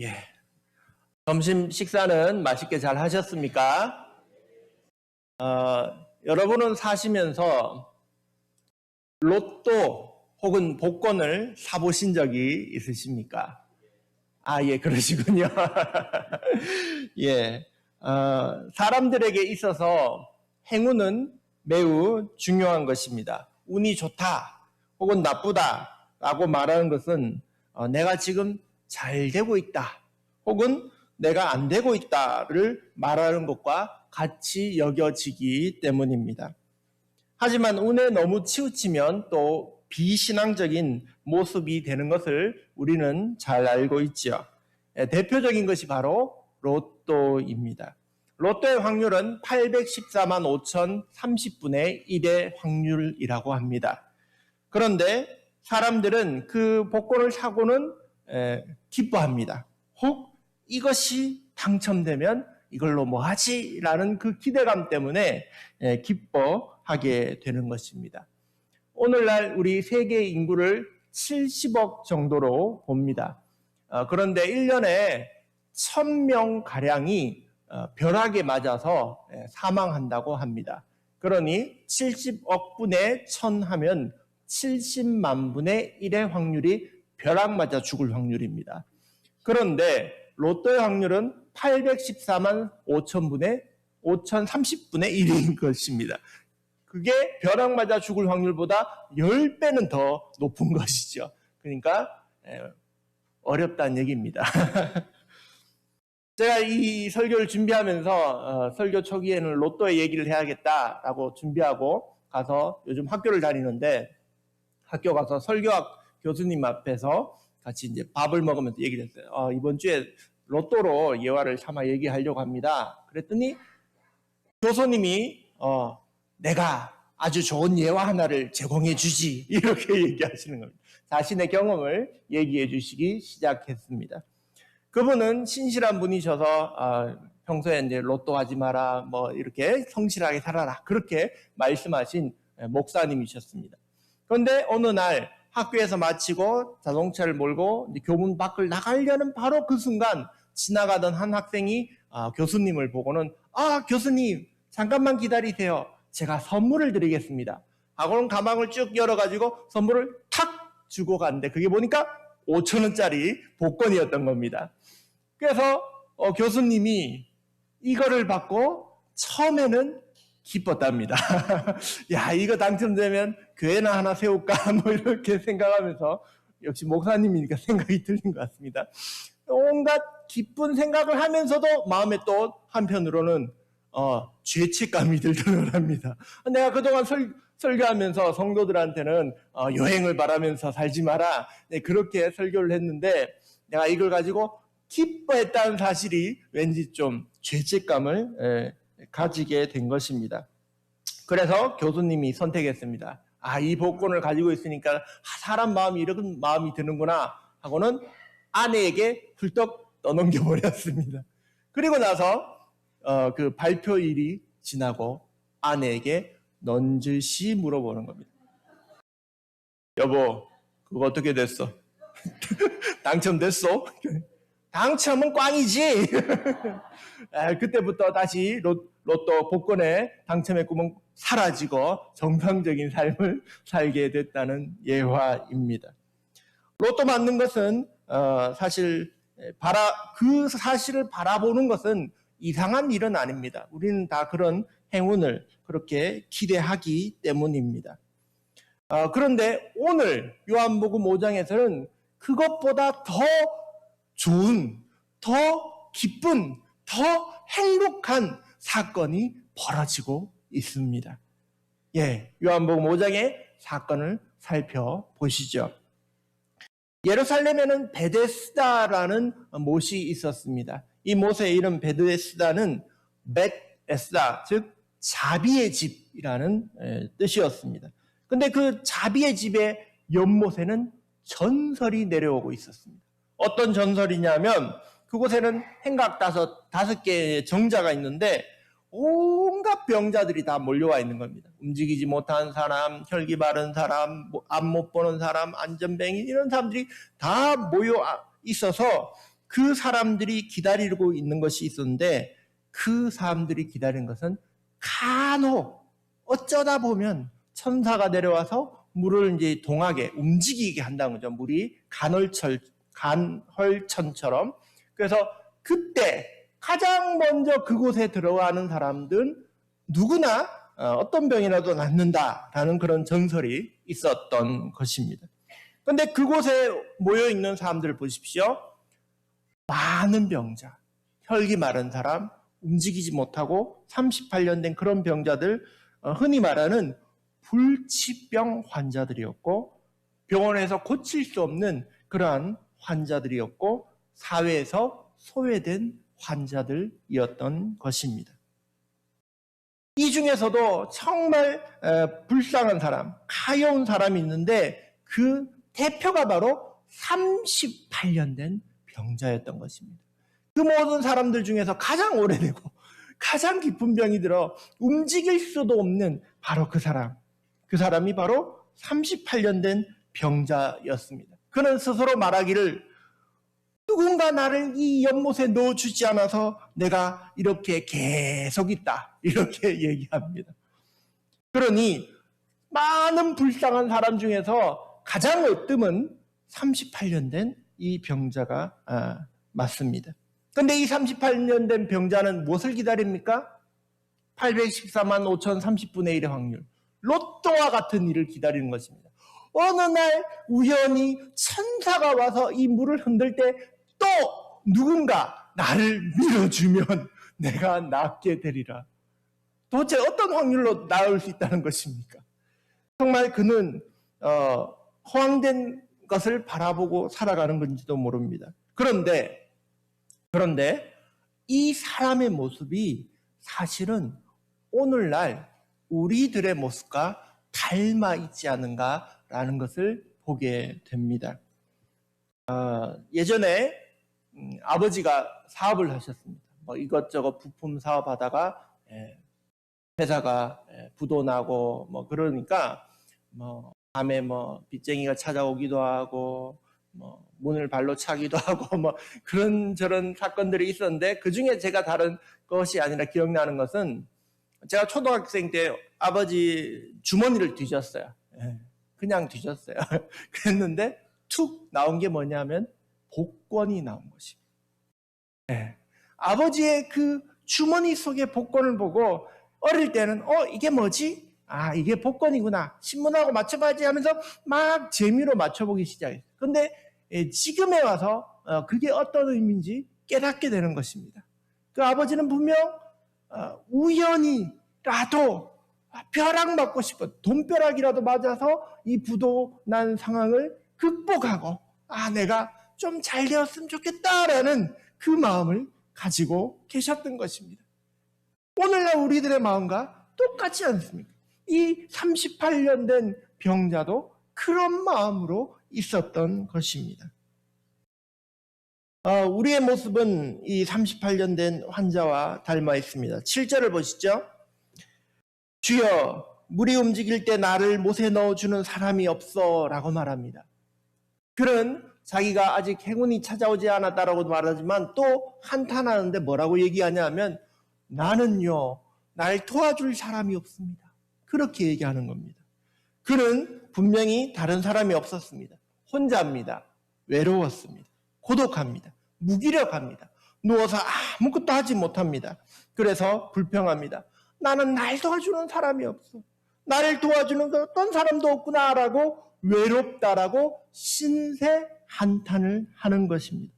예. 점심 식사는 맛있게 잘 하셨습니까? 어, 여러분은 사시면서 로또 혹은 복권을 사보신 적이 있으십니까? 아, 예, 그러시군요. 예. 어, 사람들에게 있어서 행운은 매우 중요한 것입니다. 운이 좋다 혹은 나쁘다 라고 말하는 것은 어, 내가 지금 잘 되고 있다 혹은 내가 안 되고 있다를 말하는 것과 같이 여겨지기 때문입니다. 하지만 운에 너무 치우치면 또 비신앙적인 모습이 되는 것을 우리는 잘 알고 있지요. 예, 대표적인 것이 바로 로또입니다. 로또의 확률은 814만 5천 30분의 1의 확률이라고 합니다. 그런데 사람들은 그 복권을 사고는 에, 기뻐합니다. 혹 이것이 당첨되면 이걸로 뭐 하지? 라는 그 기대감 때문에 에, 기뻐하게 되는 것입니다. 오늘날 우리 세계 인구를 70억 정도로 봅니다. 어, 그런데 1년에 1000명 가량이 어, 벼락에 맞아서 예, 사망한다고 합니다. 그러니 70억 분의 1000 하면 70만 분의 1의 확률이 벼락 맞아 죽을 확률입니다. 그런데 로또의 확률은 814만 5천 분의 5,030분의 1인 것입니다. 그게 벼락 맞아 죽을 확률보다 10배는 더 높은 것이죠. 그러니까 에, 어렵다는 얘기입니다. 제가 이 설교를 준비하면서 어, 설교 초기에는 로또의 얘기를 해야겠다라고 준비하고 가서 요즘 학교를 다니는데 학교 가서 설교학 교수님 앞에서 같이 이제 밥을 먹으면서 얘기를 했어요. 어, 이번 주에 로또로 예화를 삼아 얘기하려고 합니다. 그랬더니 교수님이 어, 내가 아주 좋은 예화 하나를 제공해 주지 이렇게 얘기하시는 겁니다. 자신의 경험을 얘기해 주시기 시작했습니다. 그분은 신실한 분이셔서 어, 평소에 이제 로또 하지 마라 뭐 이렇게 성실하게 살아라 그렇게 말씀하신 목사님이셨습니다. 그런데 어느 날 학교에서 마치고 자동차를 몰고 교문 밖을 나가려는 바로 그 순간 지나가던 한 학생이 아, 교수님을 보고는 아 교수님 잠깐만 기다리세요. 제가 선물을 드리겠습니다. 하고는 가방을 쭉 열어가지고 선물을 탁 주고 갔는데 그게 보니까 5천 원짜리 복권이었던 겁니다. 그래서 어, 교수님이 이거를 받고 처음에는 기뻤답니다. 야, 이거 당첨되면 교회나 하나 세울까? 뭐 이렇게 생각하면서 역시 목사님이니까 생각이 들린 것 같습니다. 온갖 기쁜 생각을 하면서도 마음에 또 한편으로는 어, 죄책감이 들더랍니다. 내가 그동안 설, 설교하면서 성도들한테는 어, 여행을 바라면서 살지 마라. 네, 그렇게 설교를 했는데 내가 이걸 가지고 기뻐했다는 사실이 왠지 좀 죄책감을 에, 가지게 된 것입니다. 그래서 교수님이 선택했습니다. 아, 이 복권을 가지고 있으니까 사람 마음이 이런 마음이 드는구나 하고는 아내에게 훌떡 떠넘겨 버렸습니다. 그리고 나서 어, 그 발표일이 지나고 아내에게 넌지시 물어보는 겁니다. 여보, 그거 어떻게 됐어? 당첨됐어? 당첨은 꽝이지. 아, 그때부터 다시 로, 로또 복권에 당첨의 꿈은 사라지고 정상적인 삶을 살게 됐다는 예화입니다. 로또 맞는 것은 어, 사실 바라 그 사실을 바라보는 것은 이상한 일은 아닙니다. 우리는 다 그런 행운을 그렇게 기대하기 때문입니다. 어, 그런데 오늘 요한복음 5장에서는 그것보다 더 좋은, 더 기쁜, 더 행복한 사건이 벌어지고 있습니다. 예, 요한복음 5장의 사건을 살펴보시죠. 예루살렘에는 베데스다라는 못이 있었습니다. 이 못의 이름 베데스다는 벳에스다, 즉 자비의 집이라는 뜻이었습니다. 근데 그 자비의 집의 연못에는 전설이 내려오고 있었습니다. 어떤 전설이냐면 그곳에는 행각 다섯, 다섯 개의 정자가 있는데 온갖 병자들이 다 몰려와 있는 겁니다. 움직이지 못한 사람, 혈기 바른 사람, 뭐 앞못 보는 사람, 안전뱅이 이런 사람들이 다 모여 있어서 그 사람들이 기다리고 있는 것이 있었는데 그 사람들이 기다린 것은 간혹 어쩌다 보면 천사가 내려와서 물을 이제 동하게 움직이게 한다는 거죠. 물이 간헐철 간헐천처럼 그래서 그때 가장 먼저 그곳에 들어가는 사람들은 누구나 어, 어떤 병이라도 낫는다라는 그런 전설이 있었던 것입니다. 그런데 그곳에 모여 있는 사람들을 보십시오. 많은 병자, 혈기 마른 사람, 움직이지 못하고 38년 된 그런 병자들, 어, 흔히 말하는 불치병 환자들이었고 병원에서 고칠 수 없는 그러한 환자들이었고 사회에서 소외된 환자들이었던 것입니다. 이 중에서도 정말 에, 불쌍한 사람, 가여운 사람이 있는데 그 대표가 바로 38년 된 병자였던 것입니다. 그 모든 사람들 중에서 가장 오래되고 가장 깊은 병이 들어 움직일 수도 없는 바로 그 사람. 그 사람이 바로 38년 된 병자였습니다. 그는 스스로 말하기를 누군가 나를 이 연못에 넣어주지 않아서 내가 이렇게 계속 있다. 이렇게 얘기합니다. 그러니 많은 불쌍한 사람 중에서 가장 으뜸은 38년 된 이 병자가 아, 맞습니다. 근데 이 38년 된 병자는 무엇을 기다립니까? 814만 5천 30분의 1의 확률. 로또와 같은 일을 기다리는 것입니다. 어느 날 우연히 천사가 와서 이 물을 흔들 때 또 누군가 나를 밀어주면 내가 낫게 되리라. 도대체 어떤 확률로 나을 수 있다는 것입니까? 정말 그는 어, 허황된 것을 바라보고 살아가는 건지도 모릅니다. 그런데 그런데 이 사람의 모습이 사실은 오늘날 우리들의 모습과 닮아 있지 않은가 라는 것을 보게 됩니다. 어, 예전에 음, 아버지가 사업을 하셨습니다. 뭐 이것저것 부품 사업하다가 예, 회사가 예, 부도 나고 뭐 그러니까 뭐 밤에 뭐 빚쟁이가 찾아오기도 하고 뭐 문을 발로 차기도 하고 뭐 그런 저런 사건들이 있었는데 그 중에 제가 다른 것이 아니라 기억나는 것은 제가 초등학생 때 아버지 주머니를 뒤졌어요. 예, 그냥 뒤졌어요. 그랬는데 툭 나온 게 뭐냐면 복권이 나온 것입니다. 예, 아버지의 그 주머니 속의 복권을 보고 어릴 때는 어 이게 뭐지? 아 이게 복권이구나 신문하고 맞춰봐야지 하면서 막 재미로 맞춰보기 시작했어요. 근데 예, 지금에 와서 어, 그게 어떤 의미인지 깨닫게 되는 것입니다. 그 아버지는 분명 어, 우연히라도 벼락 맞고 싶어 돈벼락이라도 맞아서 이 부도 난 상황을 극복하고 아 내가 좀 잘 되었으면 좋겠다라는 그 마음을 가지고 계셨던 것입니다. 오늘날 우리들의 마음과 똑같지 않습니까? 이 38년 된 병자도 그런 마음으로 있었던 것입니다. 어, 우리의 모습은 이 38년 된 환자와 닮아 있습니다. 7절을 보시죠. 주여, 물이 움직일 때 나를 못에 넣어주는 사람이 없어 라고 말합니다. 그는 자기가 아직 행운이 찾아오지 않았다라고 말하지만 또 한탄하는데 뭐라고 얘기하냐면 나는요, 날 도와줄 사람이 없습니다. 그렇게 얘기하는 겁니다. 그는 분명히 다른 사람이 없었습니다. 혼자입니다. 외로웠습니다. 고독합니다. 무기력합니다. 누워서 아무것도 하지 못합니다. 그래서 불평합니다. 나는 날 도와주는 사람이 없어. 나를 도와주는 그 어떤 사람도 없구나라고 외롭다라고 신세 한탄을 하는 것입니다.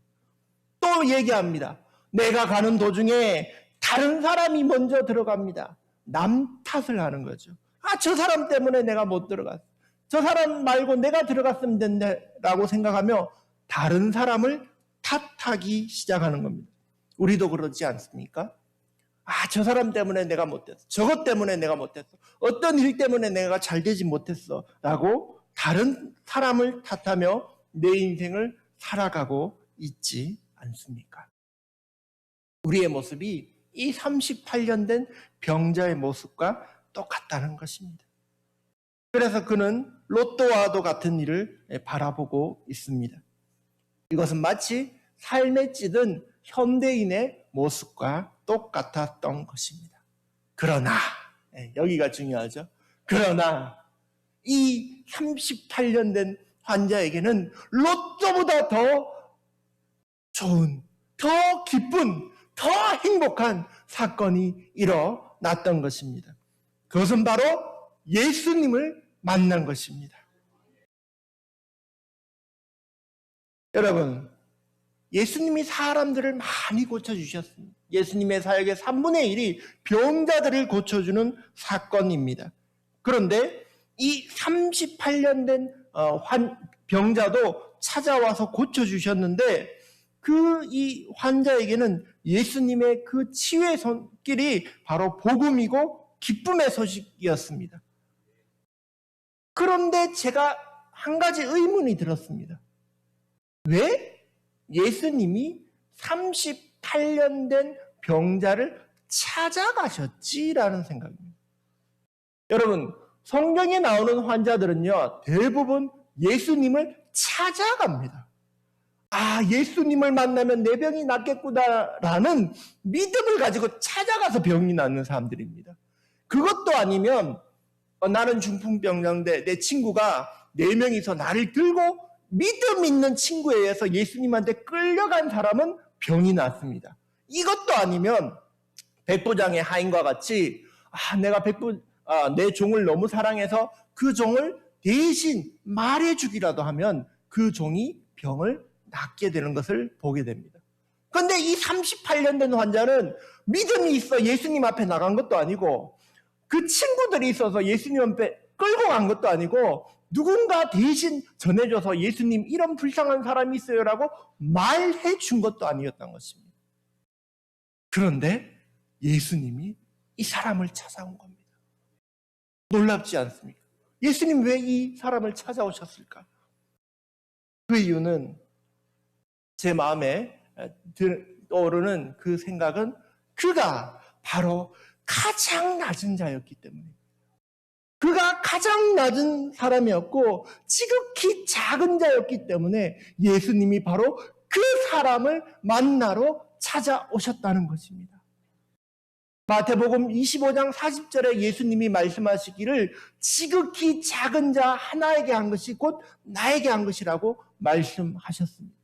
또 얘기합니다. 내가 가는 도중에 다른 사람이 먼저 들어갑니다. 남 탓을 하는 거죠. 아, 저 사람 때문에 내가 못 들어갔어. 저 사람 말고 내가 들어갔으면 된다라고 생각하며 다른 사람을 탓하기 시작하는 겁니다. 우리도 그러지 않습니까? 아, 저 사람 때문에 내가 못했어. 저것 때문에 내가 못했어. 어떤 일 때문에 내가 잘 되지 못했어. 라고 다른 사람을 탓하며 내 인생을 살아가고 있지 않습니까? 우리의 모습이 이 38년 된 병자의 모습과 똑같다는 것입니다. 그래서 그는 로또와도 같은 일을 바라보고 있습니다. 이것은 마치 삶에 찌든 현대인의 모습과 똑같았던 것입니다. 그러나 예, 여기가 중요하죠. 그러나 이 38년 된 환자에게는 로또보다 더 좋은, 더 기쁜, 더 행복한 사건이 일어났던 것입니다. 그것은 바로 예수님을 만난 것입니다. 여러분, 예수님이 사람들을 많이 고쳐주셨습니다. 예수님의 사역의 3분의 1이 병자들을 고쳐주는 사건입니다. 그런데 이 38년 된 어, 환, 병자도 찾아와서 고쳐주셨는데 그 이 환자에게는 예수님의 그 치유의 손길이 바로 복음이고 기쁨의 소식이었습니다. 그런데 제가 한 가지 의문이 들었습니다. 왜 예수님이 38년 된 병자를 찾아가셨지라는 생각입니다. 여러분, 성경에 나오는 환자들은요, 대부분 예수님을 찾아갑니다. 아, 예수님을 만나면 내 병이 낫겠구나라는 믿음을 가지고 찾아가서 병이 낫는 사람들입니다. 그것도 아니면 어, 나는 중풍병자인데 내 친구가 네 명이서 나를 들고 믿음 있는 친구에 의해서 예수님한테 끌려간 사람은 병이 낫습니다. 이것도 아니면 백부장의 하인과 같이 아, 내가 백부 아, 내 종을 너무 사랑해서 그 종을 대신 말해 주기라도 하면 그 종이 병을 낫게 되는 것을 보게 됩니다. 그런데 이 38년 된 환자는 믿음이 있어 예수님 앞에 나간 것도 아니고 그 친구들이 있어서 예수님 앞에 끌고 간 것도 아니고 누군가 대신 전해줘서 예수님 이런 불쌍한 사람이 있어요라고 말해 준 것도 아니었던 것입니다. 그런데 예수님이 이 사람을 찾아온 겁니다. 놀랍지 않습니까? 예수님 왜 이 사람을 찾아오셨을까? 그 이유는 제 마음에 떠오르는 그 생각은 그가 바로 가장 낮은 자였기 때문에 그가 가장 낮은 사람이었고 지극히 작은 자였기 때문에 예수님이 바로 그 사람을 만나러 찾아오셨다는 것입니다. 마태복음 25장 40절에 예수님이 말씀하시기를 지극히 작은 자 하나에게 한 것이 곧 나에게 한 것이라고 말씀하셨습니다.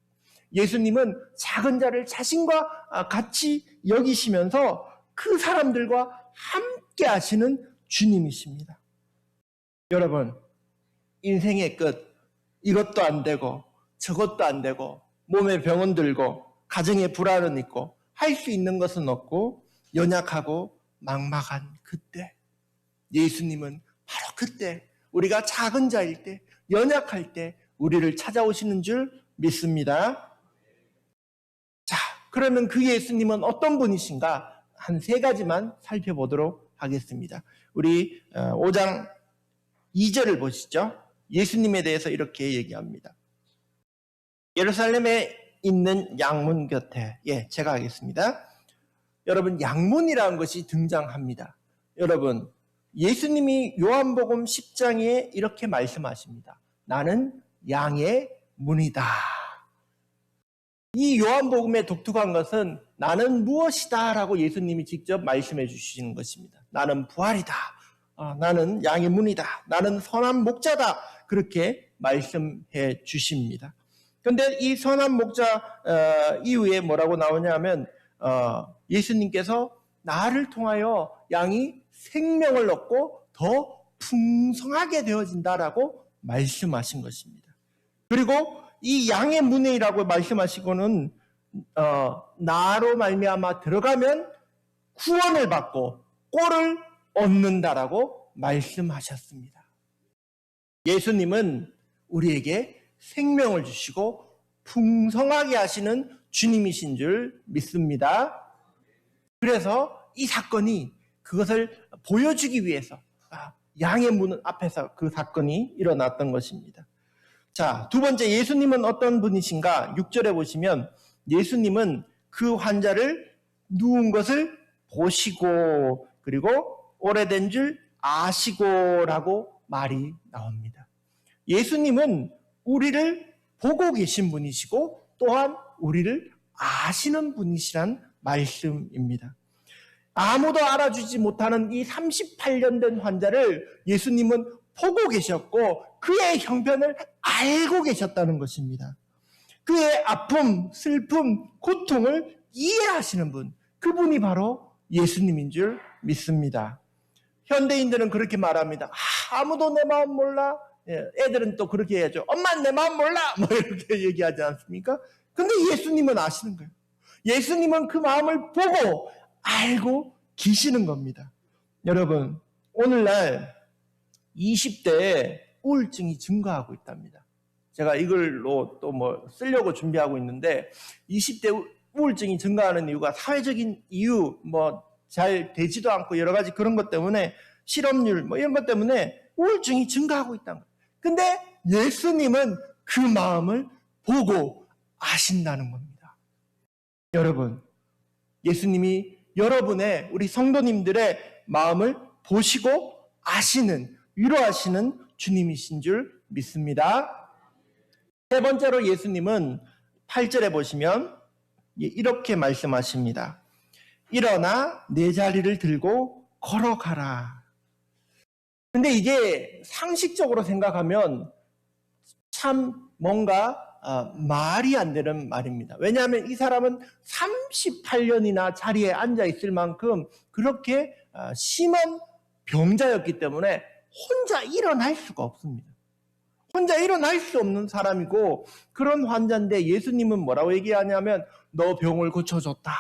예수님은 작은 자를 자신과 같이 여기시면서 그 사람들과 함께 하시는 주님이십니다. 여러분, 인생의 끝, 이것도 안 되고, 저것도 안 되고, 몸에 병은 들고, 가정에 불안은 있고, 할 수 있는 것은 없고, 연약하고, 막막한 그때, 예수님은 바로 그때, 우리가 작은 자일 때, 연약할 때, 우리를 찾아오시는 줄 믿습니다. 자, 그러면 그 예수님은 어떤 분이신가? 한 세 가지만 살펴보도록 하겠습니다. 우리 5장 어, 2절을 보시죠. 예수님에 대해서 이렇게 얘기합니다. 예루살렘에 있는 양문 곁에, 예, 제가 하겠습니다. 여러분, 양문이라는 것이 등장합니다. 여러분, 예수님이 요한복음 10장에 이렇게 말씀하십니다. 나는 양의 문이다. 이 요한복음의 독특한 것은 나는 무엇이다 라고 예수님이 직접 말씀해 주시는 것입니다. 나는 부활이다. 아, 나는 양의 문이다. 나는 선한 목자다. 그렇게 말씀해 주십니다. 그런데 이 선한 목자 어, 이후에 뭐라고 나오냐면 어, 예수님께서 나를 통하여 양이 생명을 얻고 더 풍성하게 되어진다라고 말씀하신 것입니다. 그리고 이 양의 문이라고 말씀하시고는 어, 나로 말미암아 들어가면 구원을 받고 꼴을 얻는다라고 말씀하셨습니다. 예수님은 우리에게 생명을 주시고 풍성하게 하시는 주님이신 줄 믿습니다. 그래서 이 사건이 그것을 보여주기 위해서 아, 양의 문 앞에서 그 사건이 일어났던 것입니다. 자, 두 번째 예수님은 어떤 분이신가? 6절에 보시면 예수님은 그 환자를 누운 것을 보시고 그리고 오래된 줄 아시고라고 말이 나옵니다. 예수님은 우리를 보고 계신 분이시고 또한 우리를 아시는 분이시란 말씀입니다. 아무도 알아주지 못하는 이 38년 된 환자를 예수님은 보고 계셨고 그의 형편을 알고 계셨다는 것입니다. 그의 아픔, 슬픔, 고통을 이해하시는 분, 그분이 바로 예수님인 줄 믿습니다. 현대인들은 그렇게 말합니다. 아, 무도내 마음 몰라. 예, 애들은 또 그렇게 해야죠. 엄마 내 마음 몰라. 뭐 이렇게 얘기하지 않습니까? 근데 예수님은 아시는 거예요. 예수님은 그 마음을 보고 알고 계시는 겁니다. 여러분, 오늘날 20대에 우울증이 증가하고 있답니다. 제가 이걸로 또 뭐 쓰려고 준비하고 있는데 20대 우울증이 증가하는 이유가 사회적인 이유 뭐 잘 되지도 않고 여러 가지 그런 것 때문에 실업률 뭐 이런 것 때문에 우울증이 증가하고 있다는 거예요. 근데 예수님은 그 마음을 보고 아신다는 겁니다. 여러분, 예수님이 여러분의 우리 성도님들의 마음을 보시고 아시는 위로하시는 주님이신 줄 믿습니다. 세 번째로 예수님은 8절에 보시면 이렇게 말씀하십니다. 일어나 내 자리를 들고 걸어가라. 근데 이게 상식적으로 생각하면 참 뭔가 어, 말이 안 되는 말입니다. 왜냐하면 이 사람은 38년이나 자리에 앉아 있을 만큼 그렇게 어, 심한 병자였기 때문에 혼자 일어날 수가 없습니다. 혼자 일어날 수 없는 사람이고 그런 환자인데 예수님은 뭐라고 얘기하냐면 너 병을 고쳐줬다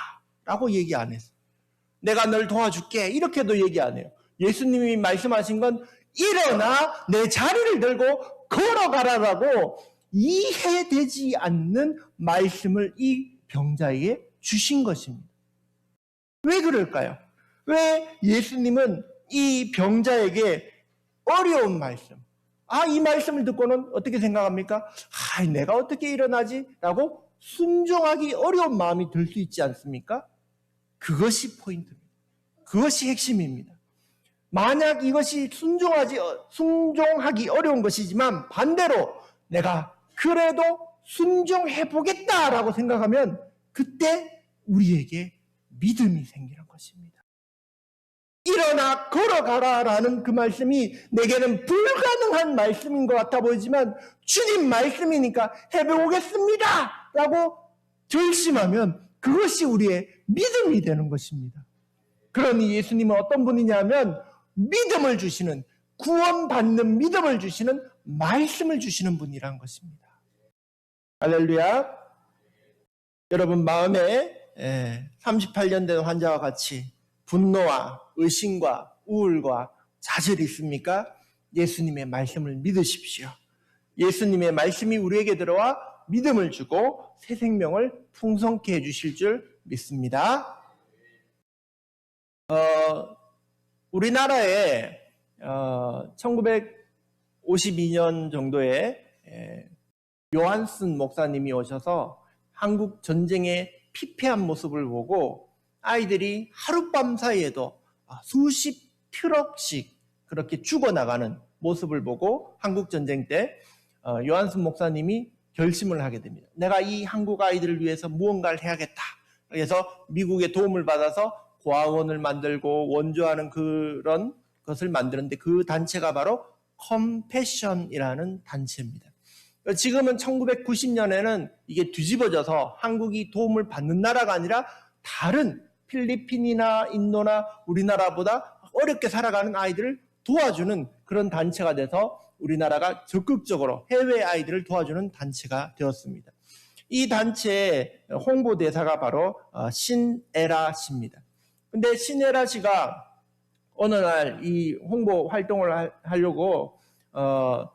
라고 얘기 안 했어. 내가 널 도와줄게 이렇게도 얘기 안 해요. 예수님이 말씀하신 건 일어나 내 자리를 들고 걸어가라라고 이해되지 않는 말씀을 이 병자에게 주신 것입니다. 왜 그럴까요? 왜 예수님은 이 병자에게 어려운 말씀, 아, 이 말씀을 듣고는 어떻게 생각합니까? 아, 내가 어떻게 일어나지? 라고 순종하기 어려운 마음이 들 수 있지 않습니까? 그것이 포인트입니다. 그것이 핵심입니다. 만약 이것이 순종하지, 순종하기 어려운 것이지만 반대로 내가 그래도 순종해 보겠다라고 생각하면 그때 우리에게 믿음이 생기는 것입니다. 일어나 걸어가라 라는 그 말씀이 내게는 불가능한 말씀인 것 같아 보이지만 주님 말씀이니까 해보겠습니다 라고 결심하면 그것이 우리의 믿음이 되는 것입니다. 그러니 예수님은 어떤 분이냐면 믿음을 주시는 구원받는 믿음을 주시는 말씀을 주시는 분이란 것입니다. 할렐루야. 여러분 마음에 38년 된 환자와 같이 분노와 의심과 우울과 좌절이 있습니까? 예수님의 말씀을 믿으십시오. 예수님의 말씀이 우리에게 들어와 믿음을 주고 새 생명을 풍성케 해 주실 줄 믿습니다. 어, 우리나라에 어, 1952년 정도에 에, 요한슨 목사님이 오셔서 한국 전쟁의 피폐한 모습을 보고 아이들이 하룻밤 사이에도 수십 트럭씩 그렇게 죽어나가는 모습을 보고 한국 전쟁 때 어, 요한슨 목사님이 결심을 하게 됩니다. 내가 이 한국 아이들을 위해서 무언가를 해야겠다. 그래서 미국의 도움을 받아서 고아원을 만들고 원조하는 그런 것을 만드는데 그 단체가 바로 컴패션이라는 단체입니다. 지금은 1990년에는 이게 뒤집어져서 한국이 도움을 받는 나라가 아니라 다른 필리핀이나 인도나 우리나라보다 어렵게 살아가는 아이들을 도와주는 그런 단체가 돼서 우리나라가 적극적으로 해외 아이들을 도와주는 단체가 되었습니다. 이 단체의 홍보 대사가 바로 어, 신에라 씨입니다. 근데 신에라 씨가 어느 날 이 홍보 활동을 하려고 어,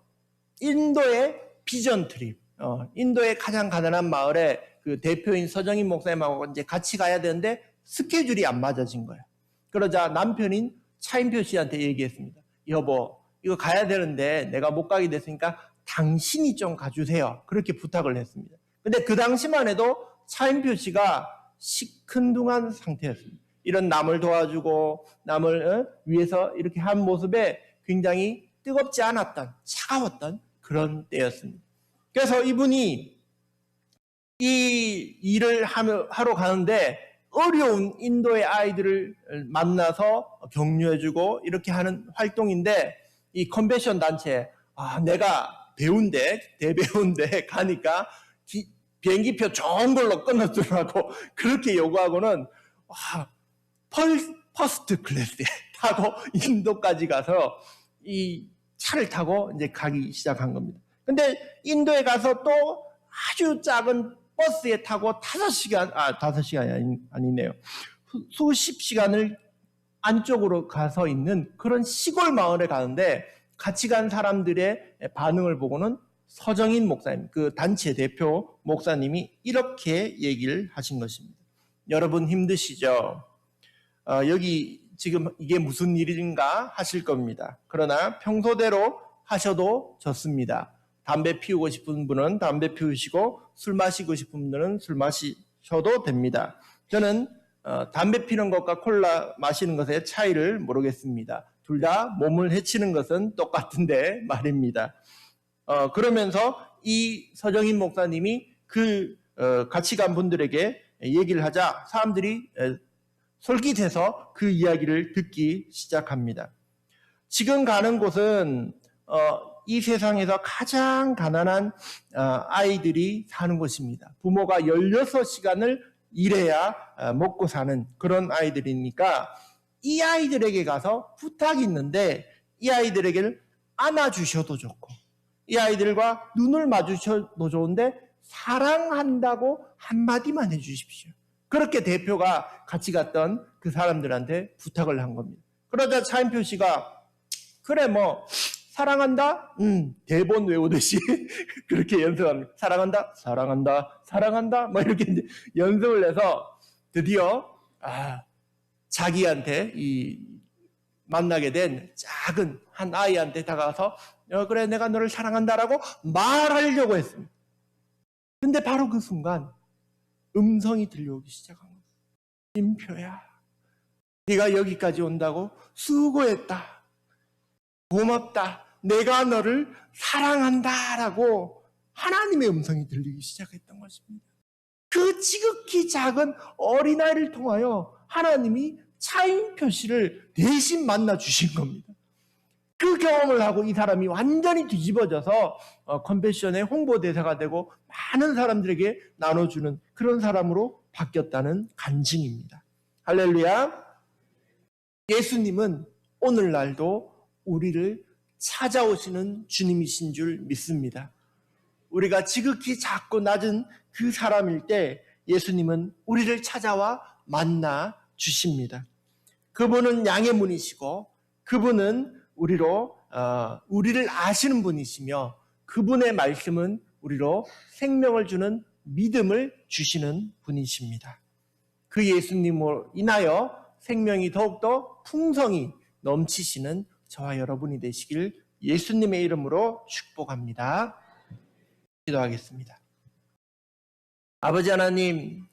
인도의 비전 트립, 어, 인도의 가장 가난한 마을에 그 대표인 서정인 목사님하고 이제 같이 가야 되는데 스케줄이 안 맞아진 거예요. 그러자 남편인 차인표 씨한테 얘기했습니다. 여보, 이거 가야 되는데 내가 못 가게 됐으니까 당신이 좀 가주세요. 그렇게 부탁을 했습니다. 근데 그 당시만 해도 차인표 씨가 시큰둥한 상태였습니다. 이런 남을 도와주고 남을 어? 위해서 이렇게 한 모습에 굉장히 뜨겁지 않았던 차가웠던 그런 때였습니다. 그래서 이분이 이 일을 하러 가는데 어려운 인도의 아이들을 만나서 격려해주고 이렇게 하는 활동인데 이 컨벤션 단체 아 내가 배운데 대배운데 가니까 기- 비행기표 좋은 걸로 끊어주라고 그렇게 요구하고는 와 펄, 퍼스트 클래스에 타고 인도까지 가서 이 차를 타고 이제 가기 시작한 겁니다. 근데 인도에 가서 또 아주 작은 버스에 타고 다섯 시간, 아, 다섯 시간이 아니, 아니네요. 수- 수십 시간을 안쪽으로 가서 있는 그런 시골 마을에 가는데 같이 간 사람들의 반응을 보고는 서정인 목사님, 그 단체 대표 목사님이 이렇게 얘기를 하신 것입니다. 여러분 힘드시죠? 어, 여기 지금 이게 무슨 일인가 하실 겁니다. 그러나 평소대로 하셔도 좋습니다. 담배 피우고 싶은 분은 담배 피우시고 술 마시고 싶은 분은 술 마시셔도 됩니다. 저는 어, 담배 피는 것과 콜라 마시는 것의 차이를 모르겠습니다. 둘 다 몸을 해치는 것은 똑같은데 말입니다. 어, 그러면서 이 서정인 목사님이 그 어, 같이 간 분들에게 얘기를 하자 사람들이 에, 솔깃해서 그 이야기를 듣기 시작합니다. 지금 가는 곳은 어, 이 세상에서 가장 가난한 어, 아이들이 사는 곳입니다. 부모가 16시간을 일해야 어, 먹고 사는 그런 아이들이니까 이 아이들에게 가서 부탁이 있는데 이 아이들에게를 안아주셔도 좋고 이 아이들과 눈을 마주쳐도 좋은데 사랑한다고 한마디만 해주십시오. 그렇게 대표가 같이 갔던 그 사람들한테 부탁을 한 겁니다. 그러자 차인표 씨가 그래 뭐 사랑한다? 음 대본 외우듯이 그렇게 연습합니다. 사랑한다, 사랑한다, 사랑한다 뭐 이렇게 연습을 해서 드디어 아 자기한테 이 만나게 된 작은 한 아이한테 다가가서 어, 그래 내가 너를 사랑한다라고 말하려고 했습니다. 근데 바로 그 순간 음성이 들려오기 시작한 거예요. 임표야, 네가 여기까지 온다고 수고했다. 고맙다. 내가 너를 사랑한다라고 하나님의 음성이 들리기 시작했던 것입니다. 그 지극히 작은 어린아이를 통하여 하나님이 차인표 씨를 대신 만나 주신 겁니다. 그 경험을 하고 이 사람이 완전히 뒤집어져서 어, 컨벤션의 홍보대사가 되고 많은 사람들에게 나눠주는 그런 사람으로 바뀌었다는 간증입니다. 할렐루야. 예수님은 오늘날도 우리를 찾아오시는 주님이신 줄 믿습니다. 우리가 지극히 작고 낮은 그 사람일 때 예수님은 우리를 찾아와 만나 주십니다. 그분은 양의 문이시고 그분은 우리로 어, 우리를 아시는 분이시며 그분의 말씀은 우리로 생명을 주는 믿음을 주시는 분이십니다. 그 예수님으로 인하여 생명이 더욱더 풍성히 넘치시는 저와 여러분이 되시길 예수님의 이름으로 축복합니다. 기도하겠습니다. 아버지 하나님,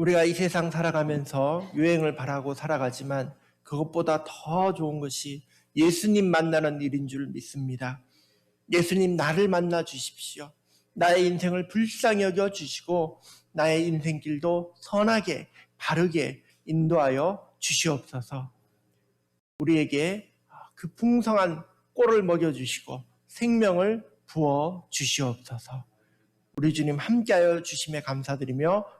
우리가 이 세상 살아가면서 유행을 바라고 살아가지만 그것보다 더 좋은 것이 예수님 만나는 일인 줄 믿습니다. 예수님 나를 만나 주십시오. 나의 인생을 불쌍히 여겨 주시고 나의 인생길도 선하게 바르게 인도하여 주시옵소서. 우리에게 그 풍성한 꼴을 먹여 주시고 생명을 부어 주시옵소서. 우리 주님 함께하여 주심에 감사드리며